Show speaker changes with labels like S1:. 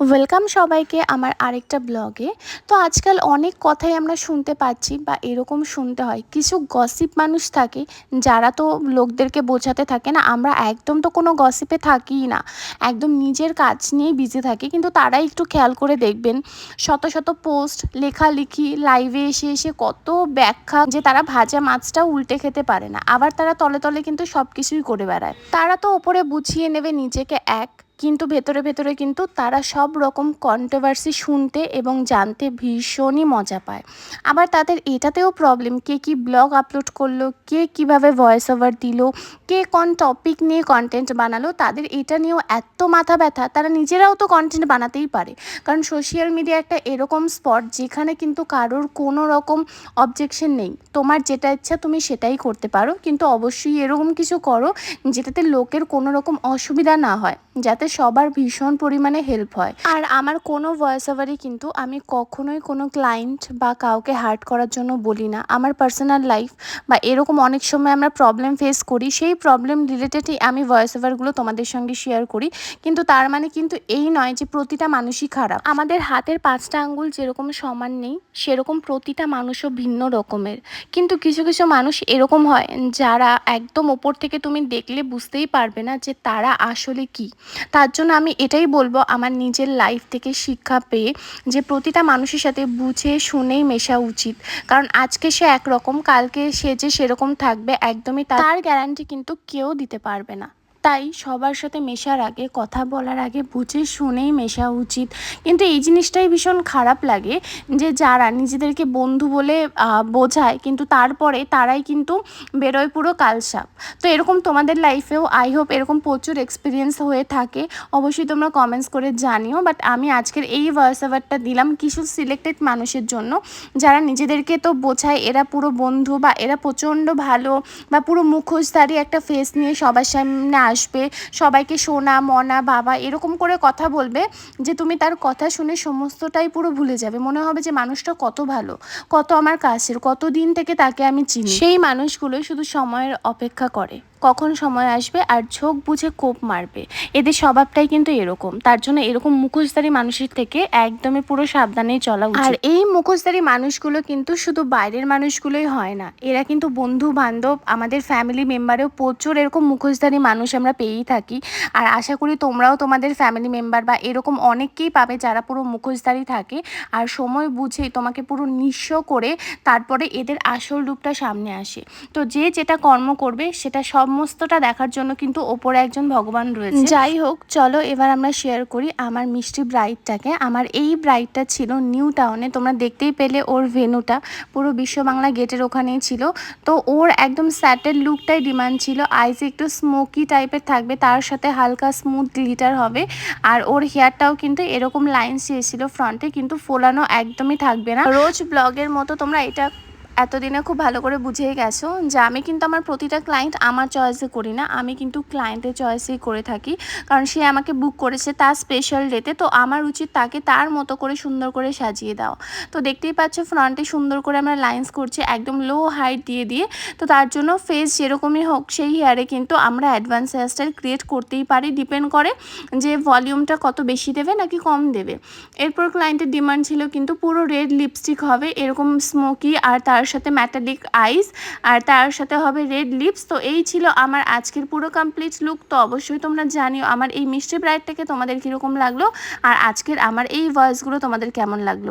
S1: Welcome সবাইকে আমার আরেকটা ব্লগে তো আজকাল অনেক কথাই আমরা শুনতে পাচ্ছি বা এরকম শুনতে হয়। কিছু গসিপ মানুষ থাকে, যারা তো লোকদেরকে বোঝাতে থাকে না। আমরা একদম তো কোনো গসিপে থাকিই না। একদম নিজের কাজ নিয়েই বিজি থাকি। কিন্তু তারাই একটু খেয়াল করে দেখবেন, শত শত পোস্ট লেখালেখি লাইভে এসে এসে কত ব্যাখ্যা যে তারা ভাজা মাছটা উল্টে খেতে পারে না। আবার তারা তলে তলে কিন্তু সব কিছুই করে বেড়ায়। তারা তো ওপরে বুঝিয়ে নেবে নিজেকে এক। কিন্তু ভেতরে ভেতরে কিন্তু তারা সব রকম কন্ট্রোভার্সি শুনতে এবং জানতে ভীষণই মজা পায়। আবার তাদের এটাতেও প্রবলেম কে কি ব্লগ আপলোড করল, কে কীভাবে ভয়েস ওভার দিল, কে কোন টপিক নিয়ে কন্টেন্ট বানালো, তাদের এটা নিয়েও এত মাথা ব্যথা, তারা নিজেরাও তো কন্টেন্ট বানাতেই পারে। কারণ সোশ্যাল মিডিয়া একটা এরকম স্পট যেখানে কিন্তু কারোর কোনো রকম অবজেকশন নেই। তোমার যেটা ইচ্ছা তুমি সেটাই করতে পারো, কিন্তু অবশ্যই এরকম কিছু করো যেটাতে লোকের কোনো রকম অসুবিধা না হয়, যাতে সবার ভীষণ পরিমাণে হেল্প হয়। আর আমার কোনো ভয়েস ওভারই কিন্তু আমি কখনোই কোনো ক্লায়েন্ট বা কাউকে হার্ট করার জন্য বলি না। আমার পার্সোনাল লাইফ বা এরকম অনেক সময় আমরা প্রবলেম ফেস করি, সেই প্রবলেম রিলেটেডই আমি ভয়েস ওভারগুলো তোমাদের সঙ্গে শেয়ার করি। কিন্তু তার মানে কিন্তু এই নয় যে প্রতিটা মানুষই খারাপ। আমাদের হাতের পাঁচটা আঙ্গুল যেরকম সমান নেই, সেরকম প্রতিটা মানুষও ভিন্ন রকমের। কিন্তু কিছু কিছু মানুষ এরকম হয়, যারা একদম ওপর থেকে তুমি দেখলে বুঝতেই পারবে না যে তারা আসলে কি। তার জন্য আমি এটাই বলব, আমার নিজের লাইফ থেকে শিক্ষা পেয়ে যে প্রতিটা মানুষের সাথে বুঝে শুনেই মেশা উচিত। কারণ আজকে সে একরকম, কালকে সে যে সেরকম থাকবে, একদমই তার গ্যারান্টি কিন্তু কেউ দিতে পারবে না। তাই সবার সাথে মেশার আগে, কথা বলার আগে, বুঝে শুনেই মেশা উচিত। কিন্তু এই জিনিসটাই ভীষণ খারাপ লাগে যে যারা নিজেদেরকে বন্ধু বলে বোঝায়, কিন্তু তারপরে তারাই কিন্তু বেরোয় পুরো কালসাপ। তো এরকম তোমাদের লাইফেও আই হোপ এরকম প্রচুর এক্সপিরিয়েন্স হয়ে থাকে। অবশ্যই তোমরা কমেন্টস করে জানিও। বাট আমি আজকের এই ভয়েস ওভারটা দিলাম কিছু সিলেক্টেড মানুষের জন্য। যারা নিজেদেরকে তো বোঝায়, এরা পুরো বন্ধু বা এরা প্রচণ্ড ভালো বা পুরো মুখোশধারী একটা ফেস নিয়ে সবার সামনে আসবে, সবাইকে সোনা, মনা, বাবা এরকম করে কথা বলবে যে তুমি তার কথা শুনে সমস্তটাই পুরো ভুলে যাবে। মনে হবে যে মানুষটা কত ভালো, কত আমার কাছের কত দিন থেকে তাকে আমি চিনি। সেই মানুষগুলোই শুধু সময়ের অপেক্ষা করে। কখন সময় আসবে আর চোখ বুঝে কোপ মারবে। এদের স্বভাবটাই কিন্তু এরকম। তার জন্য এরকম মুখোশধারী মানুষের থেকে একদমই পুরো সাবধানেই চলা আর এই মুখোশধারী মানুষগুলো কিন্তু শুধু বাইরের মানুষগুলোই হয় না। এরা কিন্তু বন্ধু বান্ধব আমাদের ফ্যামিলি মেম্বারেও প্রচুর এরকম মুখোশধারী মানুষ আমরা পেয়েই থাকি। আর আশা করি তোমরাও তোমাদের ফ্যামিলি মেম্বার বা এরকম অনেককেই পাবে যারা পুরো মুখোশধারী থাকে। আর সময় বুঝে তোমাকে পুরো নিঃস্ব করে তারপরে এদের আসল রূপটা সামনে আসে। তো যে যেটা কর্ম করবে, সেটা সমস্তটা দেখার জন্য কিন্তু ওপরে একজন ভগবান রয়েছে। যাই হোক, চলো এবার আমরা শেয়ার করি আমার মিষ্টি ব্রাইডটাকে আমার এই ব্রাইডটা ছিল নিউ টাউনে তোমরা দেখতেই পেলে ওর ভেনুটা পুরো বিশ্ব বাংলা গেটের ওখানেই ছিল। তো ওর একদম স্যাটেল লুকটাই ডিমান্ড ছিল। আইসে একটু স্মোকি টাইপের থাকবে, তার সাথে হালকা স্মুথ গ্লিটার হবে। আর ওর হেয়ারটাও কিন্তু এরকম লাইন চেয়েছিল ফ্রন্টে কিন্তু ফোলানো একদমই থাকবে না। রোজ ব্লগের মতো তোমরা এটা এতদিনে খুব ভালো করে বুঝেই গেছো যে আমি কিন্তু আমার প্রতিটা ক্লায়েন্ট আমার চয়েসে করি না, আমি কিন্তু ক্লায়েন্টের চয়েসেই করে থাকি। কারণ সে আমাকে বুক করেছে তার স্পেশাল ডেতে তো আমার উচিত তাকে তার মতো করে সুন্দর করে সাজিয়ে দাও তো দেখতেই পাচ্ছ ফ্রন্টে সুন্দর করে আমরা লাইন্স করছি একদম লো হাইট দিয়ে দিয়ে। তো তার জন্য ফেস যেরকমই হোক সেই হেয়ারে কিন্তু আমরা অ্যাডভান্স হেয়ারস্টাইল ক্রিয়েট করতেই পারি। ডিপেন্ড করে যে ভলিউমটা কত বেশি দেবে নাকি কম দেবে। এরপর ক্লায়েন্টের ডিমান্ড ছিল কিন্তু পুরো রেড লিপস্টিক হবে, এরকম স্মোকি আর তার সাথে ম্যাটালিক আইস আর তার সাথে হবে রেড লিপস। তো এই ছিল আমার আজকের পুরো কমপ্লিট লুক তো অবশ্যই তোমরা জানিও আমার এই মিষ্টি ব্রাইডটাকে তোমাদের কীরকম লাগল আর আজকের আমার এই ভয়েসগুলো তোমাদের কেমন লাগল।